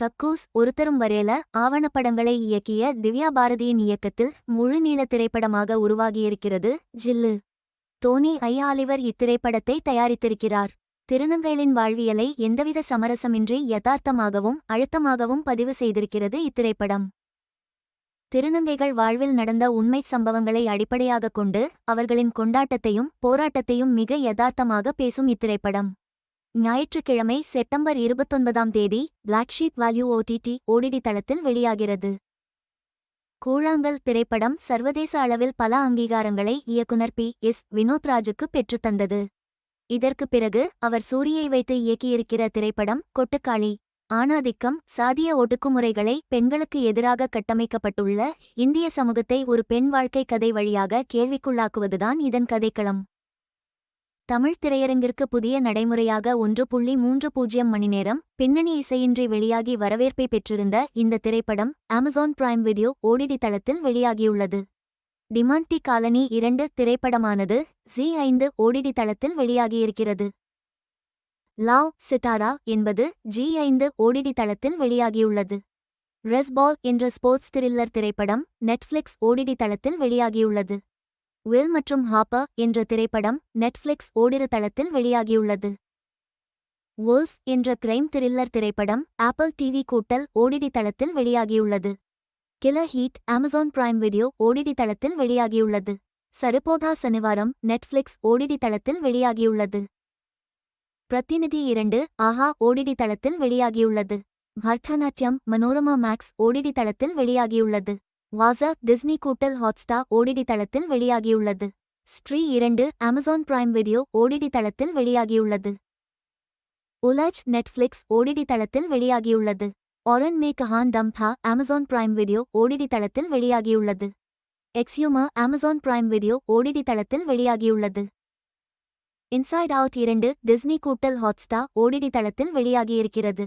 கக்கூஸ் ஒருத்தரும் வரையல ஆவணப்படங்களை இயக்கிய திவ்யா பாரதியின் இயக்கத்தில் முழுநீள திரைப்படமாக உருவாகியிருக்கிறது ஜில்லு. தோனி ஐ ஆலிவர் இத்திரைப்படத்தை தயாரித்திருக்கிறார். திருநங்கைகளின் வாழ்வியலை எந்தவித சமரசமின்றி யதார்த்தமாகவும் அழுத்தமாகவும் பதிவு செய்திருக்கிறது இத்திரைப்படம். திருநங்கைகள் வாழ்வில் நடந்த உண்மைச் சம்பவங்களை அடிப்படையாகக் கொண்டு அவர்களின் கொண்டாட்டத்தையும் போராட்டத்தையும் மிக யதார்த்தமாக பேசும் இத்திரைப்படம். ஞாயிற்றுக்கிழமை செப்டம்பர் இருபத்தொன்பதாம் தேதி பிளாக்ஷீட் வேல்யூ ஓடிடி ஓடிடி தளத்தில் வெளியாகிறது. கூழாங்கல் திரைப்படம் சர்வதேச அளவில் பல அங்கீகாரங்களை இயக்குனர் பி. எஸ். வினோத்ராஜுக்கு பெற்றுத்தந்தது இதற்கு பிறகு அவர் சூரியை வைத்து இயக்கியிருக்கிற திரைப்படம் கொட்டுக்காளி ஆணாதிக்கம் சாதிய ஒடுக்குமுறைகளை பெண்களுக்கு எதிராக கட்டமைக்கப்பட்டுள்ள இந்திய சமூகத்தை ஒரு பெண் வாழ்க்கை கதை வழியாக கேள்விக்குள்ளாக்குவதுதான் இதன் கதைக்களம். தமிழ் திரையரங்கிற்கு புதிய நடைமுறையாக ஒன்று புள்ளி மூன்று பூஜ்ஜியம் மணி நேரம் பின்னணி இசையின்றி வெளியாகி வரவேற்பை பெற்றிருந்த இந்த திரைப்படம் அமேசான் பிரைம் வீடியோ ஓடிடி தளத்தில் வெளியாகியுள்ளது. டிமாண்டி காலனி இரண்டு திரைப்படமானது ஜி ஐந்து ஓடிடி தளத்தில் வெளியாகியிருக்கிறது. லாவ் சிட்டாரா என்பது ஜி ஐந்து ஓடிடி தளத்தில் வெளியாகியுள்ளது. ரெஸ்பால் என்ற ஸ்போர்ட்ஸ் த்ரில்லர் திரைப்படம் நெட்ஃப்ளிக்ஸ் ஓடிடி தளத்தில் வெளியாகியுள்ளது. வில் மற்றும் ஹாப்பர் என்ற திரைப்படம் நெட்ஃப்ளிக்ஸ் ஓடிரு தளத்தில் வெளியாகியுள்ளது. வுல்ஃப் என்ற கிரைம் த்ரில்லர் திரைப்படம் ஆப்பிள் டிவி கூட்டல் ஓடிடி தளத்தில் வெளியாகியுள்ளது. Killer heat Amazon Prime video OTT தளத்தில் வெளியாகியுள்ளது. சருபோகா சனிவாரம் நெட்ஃப்ளிக்ஸ் ஓடிடி தளத்தில் வெளியாகியுள்ளது. பிரதிநிதி இரண்டு ஆஹா ஓடிடி தளத்தில் வெளியாகியுள்ளது. பரதநாட்டியம் மனோரமா மேக்ஸ் ஓடிடி தளத்தில் வெளியாகியுள்ளது. வாசா டிஸ்னி கூட்டல் ஹாட்ஸ்டா ஓடிடி தளத்தில் வெளியாகியுள்ளது. ஸ்ட்ரீ இரண்டு அமேசான் பிரைம் வீடியோ ஓடிடி தளத்தில் வெளியாகியுள்ளது. உலஜ் நெட்ஃப்ளிக்ஸ் ஓடிடி தளத்தில் வெளியாகியுள்ளது. Auron Mein Kahan Dum Tha Amazon Prime video OTT தளத்தில் வெளியாகியுள்ளது. Exhuma Amazon Prime video OTT தளத்தில் வெளியாகியுள்ளது. இன்சைட் அவுட் இரண்டு டிஸ்னி கூட்டல் ஹாட்ஸ்டா ஓடிடி தளத்தில் வெளியாகியிருக்கிறது.